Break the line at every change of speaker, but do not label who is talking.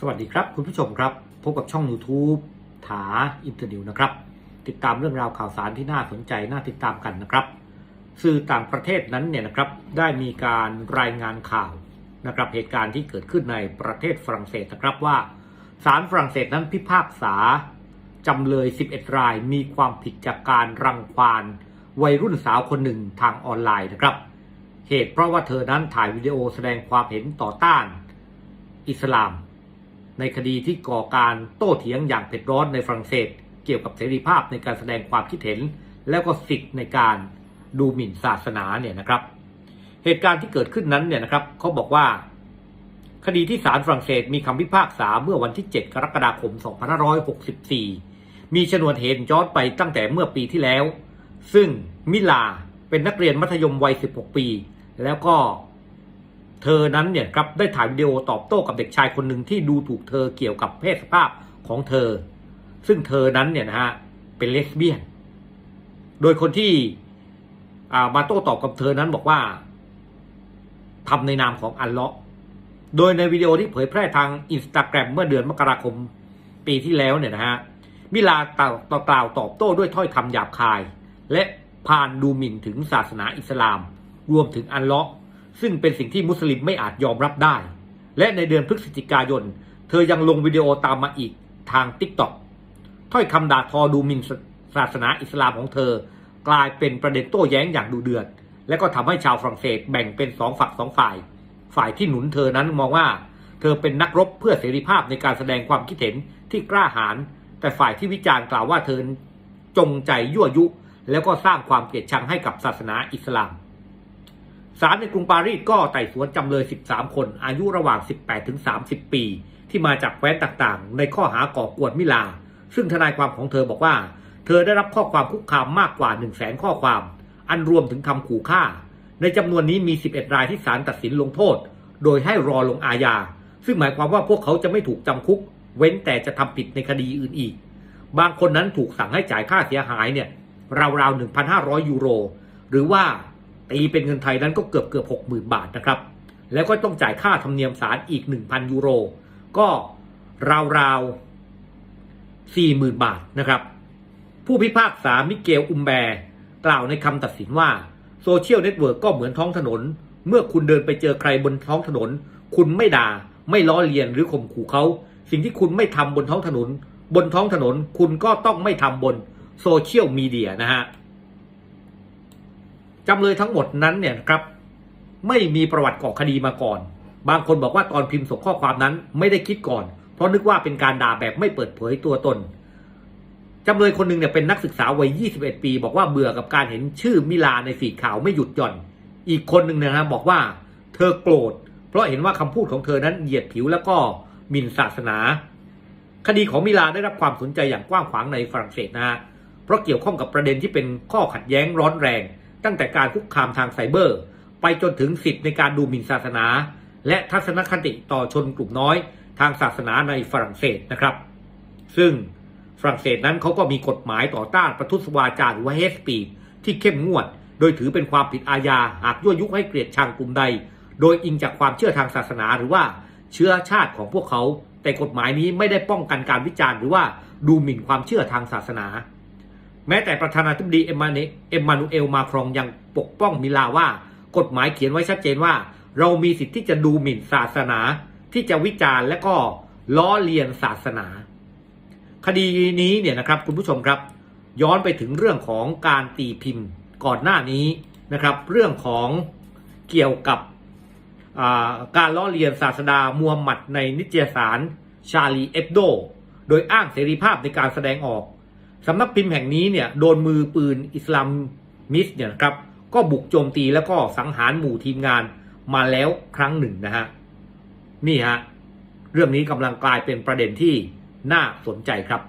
สวัสดีครับคุณผู้ชมครับ พบกับช่อง YouTube ถาอินเตอร์นิวนะครับ ติดตามเรื่องราวข่าวสารที่น่าสนใจน่าติดตามกันนะครับ สื่อต่างประเทศนั้นเนี่ยนะครับได้มีการรายงานข่าวนะครับเหตุการณ์ที่เกิดขึ้นในประเทศฝรั่งเศสนะครับว่าศาลฝรั่งเศสนั้นพิพากษาจำเลย 11 รายมีความผิดจากการรังควานวัยรุ่นสาวคนหนึ่งทางออนไลน์นะครับ เหตุเพราะว่าเธอนั้นถ่ายวิดีโอแสดงความเห็นต่อต้าน อิสลาม ในคดีที่ก่อการโต้เถียงอย่างเผ็ดร้อนในฝรั่งเศส เกี่ยวกับเสรีภาพในการแสดงความคิดเห็น แล้วก็สิทธิ์ในการดูหมิ่นศาสนาเนี่ยนะครับ เหตุการณ์ที่เกิดขึ้นนั้นเนี่ยนะครับเขาบอกว่า คดีที่ศาลฝรั่งเศสมีคำพิพากษาเมื่อวันที่ 7 กรกฎาคม 2564 มีชนวนเหตุย้อนไปตั้งแต่เมื่อปีที่แล้ว ซึ่งมิลาเป็นนักเรียนมัธยมวัย 16 ปี แล้วก็ เธอนั้นเนี่ยครับได้ถ่ายวิดีโอตอบโต้กับเด็กชายคนหนึ่งที่ดูถูกเธอเกี่ยวกับเพศสภาพของเธอ ซึ่งเธอนั้นเนี่ยนะฮะเป็นเลสเบี้ยน โดยคนที่มาโต้ตอบกับเธอนั้นบอกว่าทำในนามของอัลเลาะห์โดยในวิดีโอที่เผยแพร่ทางอินสตาแกรมเมื่อเดือนมกราคมปีที่แล้วเนี่ยนะฮะมิลากล่าวกล่าวตอบโต้ด้วยถ้อยคำหยาบคาย และพานดูหมิ่นถึงศาสนาอิสลาม รวมถึงอัลเลาะห์ ซึ่งเป็นสิ่งที่มุสลิมไม่อาจยอมรับได้ และในเดือนพฤศจิกายน เธอยังลงวิดีโอตามมาอีกทางทิกต็อกถ้อยคำด่าทอดูหมิ่นศาสนาอิสลามของเธอ กลายเป็นประเด็นโต้แย้งอย่างดุเดือด และก็ทำให้ชาวฝรั่งเศสแบ่งเป็นสองฝักสองฝ่าย ฝ่ายที่หนุนเธอนั้นมองว่า เธอเป็นนักรบเพื่อเสรีภาพในการแสดงความคิดเห็นที่กล้าหาญแต่ฝ่ายที่วิจารณ์กล่าวว่าเธอจงใจยั่วยุ แล้วก็สร้างความเกลียดชังให้กับศาสนาอิสลาม ศาลในกรุงปารีสก็ไต่สวนจำเลย 13 คน อายุระหว่าง 18 ถึง 30 ปี ที่มาจากแคว้นต่างๆ ในข้อหาก่อกวนมิลา ซึ่งทนายความของเธอบอกว่า เธอได้รับข้อความคุกคามมากกว่า 1 0 0 0 0แสนข้อความ อันรวมถึงคำขู่ฆ่า ในจำนวนนี้มี 11 รายที่ศาลตัดสินลงโทษ โดยให้รอลงอาญา ซึ่งหมายความว่าพวกเขาจะไม่ถูกจำคุก เว้นแต่จะทำผิดในคดีอื่นอีก บางคนนั้นถูกสั่งให้จ่ายค่าเสียหายเนี่ยราวๆ1,500 ยูโร หรือว่า ตีเป็นเงินไทยนั้นก็เกือบเกือบ60,000บาทนะครับ แล้วก็ต้องจ่ายค่าธรรมเนียมศาลอีก 1,000 ยูโร ก็ราวๆ40,000บาทนะครับ ผู้พิพากษามิเกลอุมแบร์กล่าวในคำตัดสินว่าโซเชียลเน็ตเวิร์กก็เหมือนท้องถนน เมื่อคุณเดินไปเจอใครบนท้องถนน คุณไม่ด่า ไม่ล้อเลียนหรือข่มขู่เขา สิ่งที่คุณไม่ทำบนท้องถนน บนท้องถนนคุณก็ต้องไม่ทำบนโซเชียลมีเดียนะฮะ จำเลยทั้งหมดนั้นเนี่ยนะครับไม่มีประวัติก่อคดีมาก่อน บางคนบอกว่าตอนพิมพ์ส่งข้อความนั้นไม่ได้คิดก่อน เพราะนึกว่าเป็นการด่าแบบไม่เปิดเผยตัวตนจำเลยคนหนึ่งเนี่ยเป็นนักศึกษาวัย 21 ปี บอกว่าเบื่อกับการเห็นชื่อมิลาในฟีข่าวไม่หยุดหย่อน อีกคนหนึ่งนะฮะบอกว่าเธอโกรธ เพราะเห็นว่าคำพูดของเธอนั้นเหยียดผิวแล้วก็หมิ่นศาสนา คดีของมิลาได้รับความสนใจอย่างกว้างขวางในฝรั่งเศสนะฮะเพราะเกี่ยวข้องกับประเด็นที่เป็นข้อขัดแย้งร้อนแรง ตั้งแต่การคุกคามทางไซเบอร์ ไปจนถึงสิทธิในการดูหมิ่นศาสนา และทัศนคติต่อชนกลุ่มน้อย ทางศาสนาในฝรั่งเศสนะครับ ซึ่งฝรั่งเศสนั้นเขาก็มีกฎหมายต่อต้านประทุษวาจาหรือว่าเฮสปีดที่เข้มงวด โดยถือเป็นความผิดอาญาหากยั่วยุให้เกลียดชังกลุ่มใด โดยอิงจากความเชื่อทางศาสนาหรือว่าเชื้อชาติของพวกเขา แต่กฎหมายนี้ไม่ได้ป้องกันการวิจารณ์หรือว่าดูหมิ่นความเชื่อทางศาสนา แม้แต่ประธานาธิบดีเอมมาเนเอมมานูเอลมาครองยังปกป้องมิลาว่า กฎหมายเขียนไว้ชัดเจนว่า เรามีสิทธิ์ที่จะดูหมิ่นศาสนา ที่จะวิจารณ์และก็ล้อเลียนศาสนา คดีนี้เนี่ยนะครับคุณผู้ชมครับ ย้อนไปถึงเรื่องของการตีพิมพ์ก่อนหน้านี้นะครับ เรื่องของเกี่ยวกับการล้อเลียนศาสดามูฮัมหมัดในนิตยสารชาลีเอฟโด โดยอ้างเสรีภาพในการแสดงออก สำนักพิมพ์แห่งนี้เนี่ยโดนมือปืนอิสลามมิสเนี่ยนะครับก็บุกโจมตีแล้วก็สังหารหมู่ทีมงานมาแล้วครั้งหนึ่งนะฮะนี่ฮะเรื่องนี้กำลังกลายเป็นประเด็นที่น่าสนใจครับ